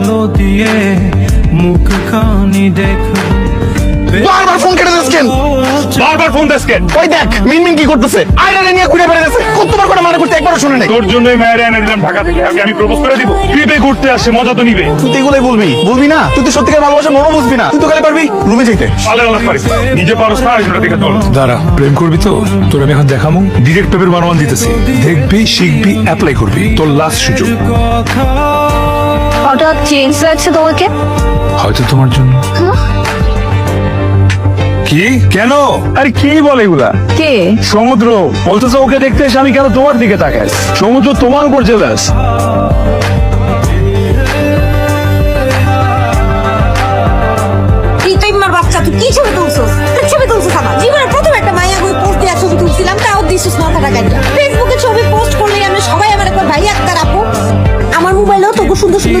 আলো দিয়ে মুখ খানি দেখো। বারবার ফোন কেটে দিচ্ছেন বারবার ফোন দেসকেন ওই দেখ মিনমিন কি করতেছে? আয়নারে নিয়ে ঘুরে বেড়াতেছে কতবার করে মানা করতে একবারও শুনে নাই। তোর জন্যই মায়ের এনে দিলাম ঢাকা থেকে। আগে আমি প্রপোজ করে দিব। বিয়ে করতে আসছে মজা তো নিবে। তুই তো এগুলোই বলবি। বলবি না? তুই তো সত্যিকার ভালোবাসা মনও বুঝবি না। তুই তো খালি পারবি রুমে যেতে আলাপ পারিস নিজে পারস না দিকে দাঁড়া। প্রেম করবি তো? তোর আমি এখন দেখামো। ডিরেক্ট পেপের বানোয়ান দিতেছি। দেখবি শিখবি অ্যাপ্লাই করবি। তোর লাস্ট সুযোগ। কথা হঠাৎ চেঞ্জ লাগছে তোমাকে? হয়তো তোমার জন্য। কি? কেন? আরে কি বলে এগুলা? কে? সমুদ্র। বলতেছে ওকে দেখতে এসে আমি কেন তোমার দিকে তাকাই? সমুদ্র তোমার উপর জেলাস ছবি একটা পোস্ট তাও ফেসবুকে ছবি পোস্ট করলে আমি সবাই আমার একবার ভাই আক্তার আপু আমার মোবাইলেও তোকে সুন্দর সুন্দর ছবি